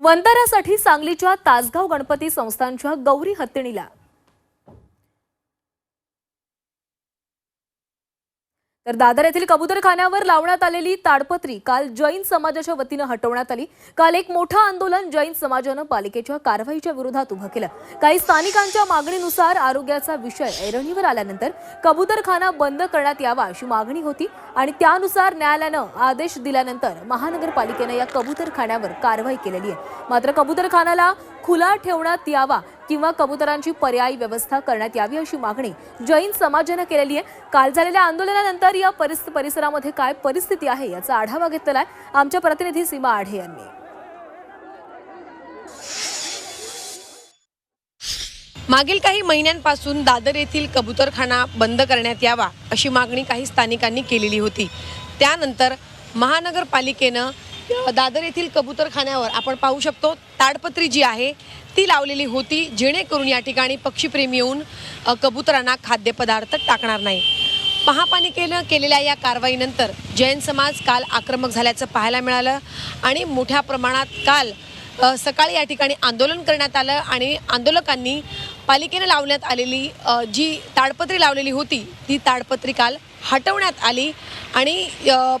वंतारासाठी सांगलीच्या तासगाव गणपती संस्थांच्या गौरी हत्तीणीला तर दादर येथील कबुतरखान्यावर लावण्यात आलेली ताडपत्री काल जैन समाजाच्या वतीनं हटवण्यात आली. काल एक मोठं आंदोलन जैन समाजानं पालिकेच्या कारवाईच्या विरोधात उभं केलं. काही स्थानिकांच्या मागणीनुसार आरोग्याचा विषय ऐरणीवर आल्यानंतर कबुतरखाना बंद करण्यात यावा अशी मागणी होती आणि त्यानुसार न्यायालयानं आदेश दिल्यानंतर महानगरपालिकेनं या कबुतरखान्यावर कारवाई केलेली आहे. मात्र कबुतरखानाला खुला ठेवण्यात यावा किंवा कबुतरांची पर्यायी व्यवस्था करण्यात यावी अशी मागणी जैन समाजानं केलेली आहे. काल झालेल्या आंदोलनानंतर या परिस परिसरामध्ये काय परिस्थिती आहे याचा आढावा घेतलेला आहे आमच्या प्रतिनिधी सीमा आढे यांनी. मागील काही महिन्यांपासून दादर येथील कबुतरखाना बंद करण्यात यावा अशी मागणी काही स्थानिकांनी केलेली होती. त्यानंतर महानगरपालिकेनं दादर येथील कबुतरखान्यावर आपण पाहू शकतो ताडपत्री जी आहे ती लावलेली होती जेणेकरून या ठिकाणी पक्षीप्रेमी येऊन कबुतरांना खाद्यपदार्थ टाकणार नाही. महापालिकेनं केलेल्या या कारवाईनंतर जैन समाज काल आक्रमक झाल्याचं पाहायला मिळालं आणि मोठ्या प्रमाणात काल सकाळी या ठिकाणी आंदोलन करण्यात आलं आणि आंदोलकांनी पालिकेनं लावण्यात आलेली जी ताडपत्री लावलेली होती ती ताडपत्री काल हटवण्यात आली आणि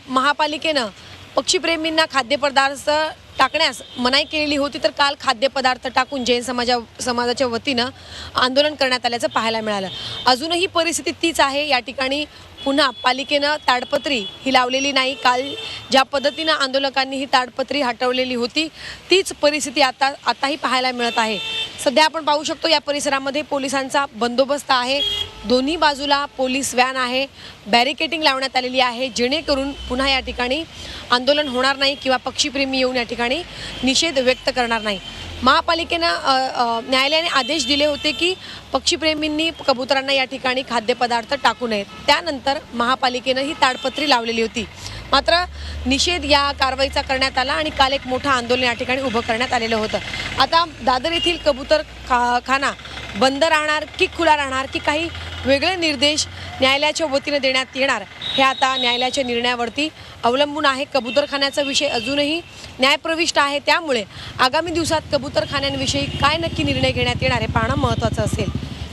महापालिकेनं पक्षीप्रेमींना खाद्यपदार्थ टाकण्यास मनाई केलेली होती तर काल खाद्यपदार्थ टाकून जैन समाजा समाजाच्या वतीनं आंदोलन करण्यात आल्याचं पाहायला मिळालं. अजूनही परिस्थिती तीच आहे. या ठिकाणी पुन्हा पालिकेनं ताडपत्री ही लावलेली नाही. काल ज्या पद्धतीनं आंदोलकांनी ही ताडपत्री हटवलेली होती तीच परिस्थिती आता आताही पाहायला मिळत आहे. सध्या आपण पाहू शकतो या परिसरामध्ये पोलिसांचा बंदोबस्त आहे. दोन्ही बाजूला पोलीस व्हॅन आहे. बॅरिकेटिंग लावण्यात आलेली आहे. जेणेकरून पुन्हा या ठिकाणी आंदोलन होणार नाही किंवा पक्षीप्रेमी येऊन या ठिकाणी निषेध व्यक्त करणार नाही. महापालिकेनं न्यायालयाने आदेश दिले होते की पक्षीप्रेमींनी कबुतरांना या ठिकाणी खाद्यपदार्थ टाकू नयेत. त्यानंतर महापालिकेनं ही ताडपत्री लावलेली होती. मात्र निषेध या कारवाईचा करण्यात आला आणि काल एक मोठं आंदोलन या ठिकाणी उभं करण्यात आलेलं होतं. आता दादर येथील कबूतर खा खाना बंद राहणार की खुला राहणार की काही वेगळे निर्देश न्यायालयाच्या वतीनं देण्यात येणार हे आता न्यायालयाच्या निर्णयावरती अवलंबून आहे. कबूतरखान्याचा विषय अजूनही न्यायप्रविष्ट आहे. त्यामुळे आगामी दिवसात कबूतरखान्यांविषयी काय नक्की निर्णय घेण्यात येणार हे पाहणं महत्त्वाचं असेल.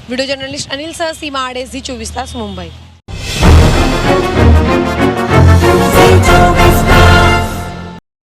व्हिडिओ जर्नलिस्ट अनिल सह सीमा आडे झी चोवीस तास मुंबई.